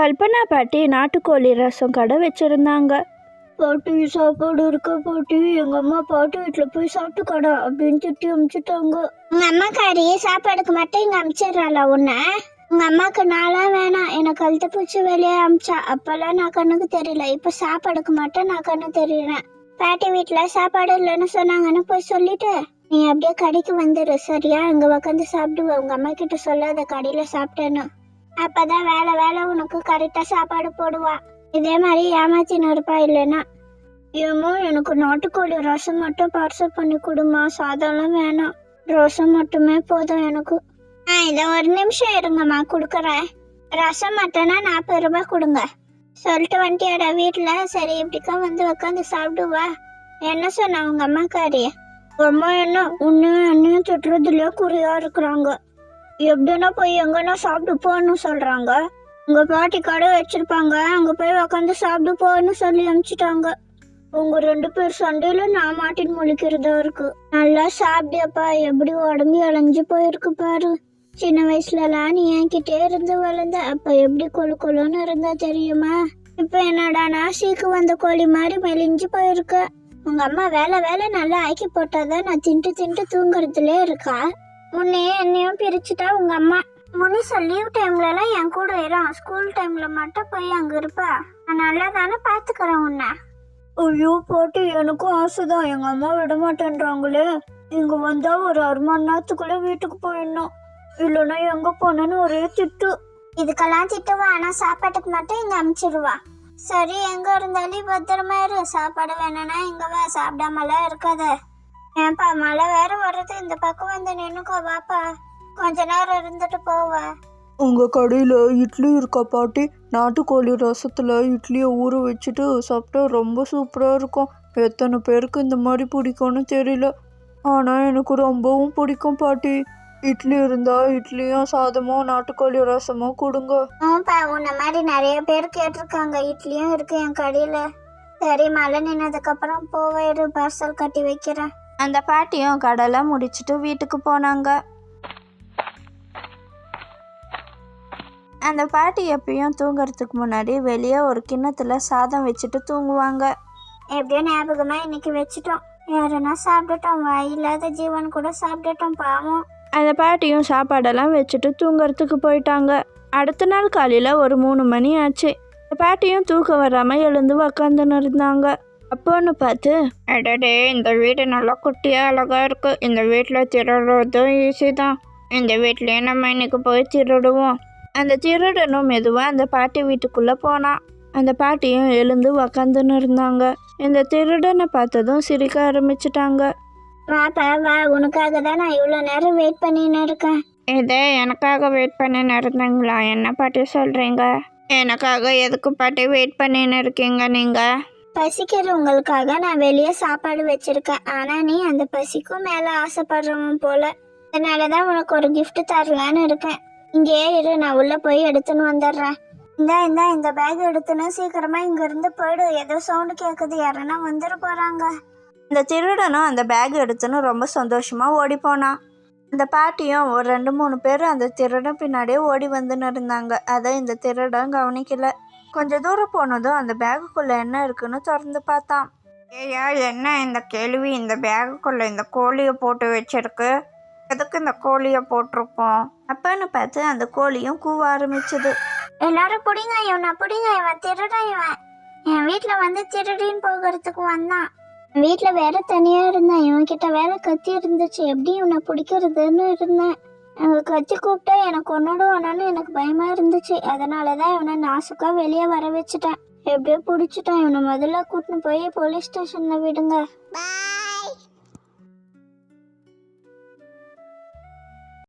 கல்பனா பாட்டி நாட்டுக்கோழி ரசம் கடை வச்சுருந்தாங்க. பாட்டி சாப்பாடு இருக்க பாட்டி? எங்க அம்மா பாட்டி வீட்டுல போய் சாப்பிட்டு கடை அப்படின்னு திட்டி அமிச்சிட்டாங்க. உங்க அம்மாக்காரி சாப்பாடுக்கு மட்டும் இங்க அமிச்சிடுறாளா உன்ன? உங்க அம்மாக்கு நாளா வேணாம். எனக்கு கழுத்து பூச்சி வெளியே அமிச்சா. அப்பெல்லாம் நான் கண்ணுக்கு தெரியல. இப்ப சாப்பாடுக்கு மட்டும் நான் கண்ணு தெரியறேன். பாட்டி வீட்டுல சாப்பாடு இல்லைன்னு சொன்னாங்கன்னு போய் சொல்லிட்டு நீ அப்படியே கடைக்கு வந்துடு சரியா? இங்க உக்காந்து சாப்பிடுவ. உங்க அம்மா கிட்ட சொல்லாத கடையில சாப்பிட்டேன்னு. அப்பதான் வேலை வேலை உனக்கு கரெக்டா சாப்பாடு போடுவா. இதே மாதிரி ஏமாச்சி இருப்பா இல்லைன்னா? ஏமோ எனக்கு நாட்டுக்கோழி ரசம் மட்டும் பார்சல் பண்ணி கொடுமா சாதம்லாம் வேணாம். ரசம் மட்டுமே போதும் எனக்கு. ஆ இதை ஒரு நிமிஷம் இருங்கம்மா கொடுக்குறேன். ரசம் மட்டும்னா நாற்பது ரூபாய் கொடுங்க. சொல்லிட்டு வந்துட்டியாடா வீட்டில்? சரி இப்படிக்கா வந்து உட்காந்து சாப்பிடுவா. என்ன சொன்ன உங்க அம்மாக்காரி? அம்மா என்ன உன்னையும் என்னையும் திட்டுறதுலயோ குறியா இருக்கிறாங்க. எப்படின்னா போய் எங்கன்னா சாப்பிட்டு போன்னு சொல்றாங்க. உங்க பாட்டி கடை வச்சிருப்பாங்க. அங்க போய் உக்காந்து சாப்பிட்டு போன்னு சொல்லி அனுப்பிச்சிட்டாங்க. உங்க ரெண்டு பேர் சண்டையில நான் மாட்டின் முழிக்கிறதா இருக்கு. நல்லா சாப்பிட்டியப்பா. எப்படி உடம்பு இளைஞ்சு போயிருக்கு பாரு. சின்ன வயசுலலாம் நீ என்கிட்டே இருந்து வளர்ந்த. அப்ப எப்படி கொழு கொழுன்னு இருந்தா தெரியுமா? இப்ப என்னடா நாசிக்கு வந்த கோழி மாதிரி மெலிஞ்சு போயிருக்க. உங்க அம்மா வேலை வேலை நல்லா ஆக்கி போட்டாதான் நான் தின்ட்டு தின்ட்டு தூங்குறதுலே இருக்கா? முன்னையே என்னையும் பிரிச்சுட்டா உங்க அம்மா. முனிசா லீவ் டைம்லலாம் என் கூட இரும் ஸ்கூல் டைம்ல மட்டும் போய் அங்க இருப்பா. நான் நல்லா தானே பாத்துக்கிறேன் உன்னை. ஐயோ பாட்டி எனக்கும் ஆசைதான். எங்க அம்மா விட மாட்டேன்றாங்களே. இங்க வந்தா ஒரு அரை மணி நேரத்துக்குள்ள வீட்டுக்கு போயிடணும். இல்லைன்னா எங்க போனேன்னு ஒரே திட்டு. இதுக்கெல்லாம் திட்டுவா. ஆனா சாப்பாட்டுக்கு மட்டும் இங்க அனுப்பிச்சிடுவா சரி எங்க இருந்தாலும் பத்திரமா இரு. சாப்பாடு வேணும்னா இங்க வா. சாப்பிடாமலாம் இருக்காத. ஏன்பா மழை வேற வருது. இந்த பக்கம் வந்து நின்னுக்கோ வாப்பா. கொஞ்ச நேரம் இருந்துட்டு போவ. உங்கள் கடையில் இட்லி இருக்கா பாட்டி? நாட்டுக்கோழி ரசத்தில் இட்லியை ஊற வச்சுட்டு சாப்பிட்டா ரொம்ப சூப்பராக இருக்கும். எத்தனை பேருக்கு இந்த மாதிரி பிடிக்கும்னு தெரியல. ஆனால் எனக்கு ரொம்பவும் பிடிக்கும் பாட்டி. இட்லி இருந்தால் இட்லியும் சாதமும் நாட்டுக்கோழி ரசமும் கொடுங்க. ஆமாப்பா உன்ன மாதிரி நிறைய பேர் கேட்டிருக்காங்க. இட்லியும் இருக்கு என் கடையில. சரி மழை நின்னதுக்கு அப்புறம் போவேரு பார்சல் கட்டி வைக்கிறேன். அந்த பாட்டியும் கடலை முடிச்சுட்டு வீட்டுக்கு போனாங்க. அந்த பாட்டி எப்பயும் தூங்குறதுக்கு முன்னாடி வெளியே ஒரு கிண்ணத்துல சாதம் வச்சுட்டு தூங்குவாங்க. எப்படியோ ஞாபகமா இன்னைக்கு வச்சுட்டோம். யாருன்னா சாப்பிட்டுட்டோம் வாயில்லாத ஜீவன் கூட சாப்பிட்டுட்டோம் பாவம். அந்த பாட்டியும் சாப்பாடெல்லாம் வச்சுட்டு தூங்குறதுக்கு போயிட்டாங்க. அடுத்த நாள் காலையில் ஒரு மூணு மணி ஆச்சு. அந்த பாட்டியும் தூக்கம் வராமல் எழுந்து உக்காந்துன்னு இருந்தாங்க. அப்போன்னு பார்த்து அடடே இந்த வீடு நல்லா குட்டியாக அழகாக இருக்கு. இந்த வீட்டில் திருடுறதும் ஈஸி தான். இந்த வீட்லேயே நம்ம இன்னைக்கு போய் திருடுவோம். அந்த திருடனும் மெதுவாக அந்த பாட்டி வீட்டுக்குள்ளே போனான் அந்த பாட்டியும் எழுந்து உக்காந்துன்னு இருந்தாங்க. இந்த திருடனை பார்த்ததும் சிரிக்க ஆரம்பிச்சிட்டாங்க. வாப்பா வா உனக்காக தான் நான் இவ்வளோ நேரம் வெயிட் பண்ணின்னு இருக்கேன். இதே எனக்காக வெயிட் பண்ணின்னு இருந்தீங்களா? என்ன பாட்டி சொல்கிறீங்க எனக்காக எதுக்கு பாட்டி வெயிட் பண்ணின்னு இருக்கீங்க நீங்கள் பசிக்கிறவங்களுக்காக நான் வெளியே சாப்பாடு வச்சிருக்கேன். ஆனா நீ அந்த பசிக்கும் மேல ஆசைப்படுறவன் போல. அதனாலதான் உனக்கு ஒரு கிஃப்ட் தரலான்னு இருக்கேன். இங்கேயே இரு நான் உள்ள போய் எடுத்துன்னு வந்துடுறேன். இந்தா இந்தா இந்த பேக் எடுத்துன்னு சீக்கிரமா இங்க இருந்து போயிடு. ஏதோ சவுண்டு கேக்குது. யாரனா வந்துட போறாங்க. இந்த திருடனும் அந்த பேக் எடுத்துன்னு ரொம்ப சந்தோஷமாக ஓடி போனான். அந்த பாட்டியும் ஒரு ரெண்டு மூணு பேர் அந்த திருடன் பின்னாடியே ஓடி வந்துன்னு இருந்தாங்க. அதை இந்த திருடன் கவனிக்கல. கொஞ்சம் தூரம் போனதும் அந்த பேகுக்குள்ளே என்ன இருக்குன்னு திறந்து பார்த்தான். ஏயா என்ன இந்த கேள்வி? இந்த பேகுக்குள்ளே இந்த கோழியை போட்டு வச்சிருக்கு. எதுக்கு இந்த கோழியை போட்டிருக்கோம்? அப்பன்னு பார்த்து அந்த கோழியும் கூவ ஆரம்பிச்சது. எல்லாரும் பிடிங்க இவனை பிடிங்க இவன் திருடன் இவன். என் வீட்ல வந்து திருடின்னு போகிறதுக்கு வந்தான். வீட்ல வேற தனியா இருந்தேன். இவன் கிட்ட வேற கத்தி இருந்துச்சு. எப்படி இவனை பிடிக்கிறதுன்னு இருந்தேன். எங்களுக்கு வச்சு கூப்பிட்டா எனக்கு ஒன்னோட எனக்கு பயமா இருந்துச்சு. அதனாலதான் இவனை நாசுக்கா வெளியே வர வச்சுட்டேன். எப்படியோ பிடிச்சிட்டேன் இவனை முதல்ல கூட்டின்னு போய் போலீஸ் ஸ்டேஷன்ல விடுங்க.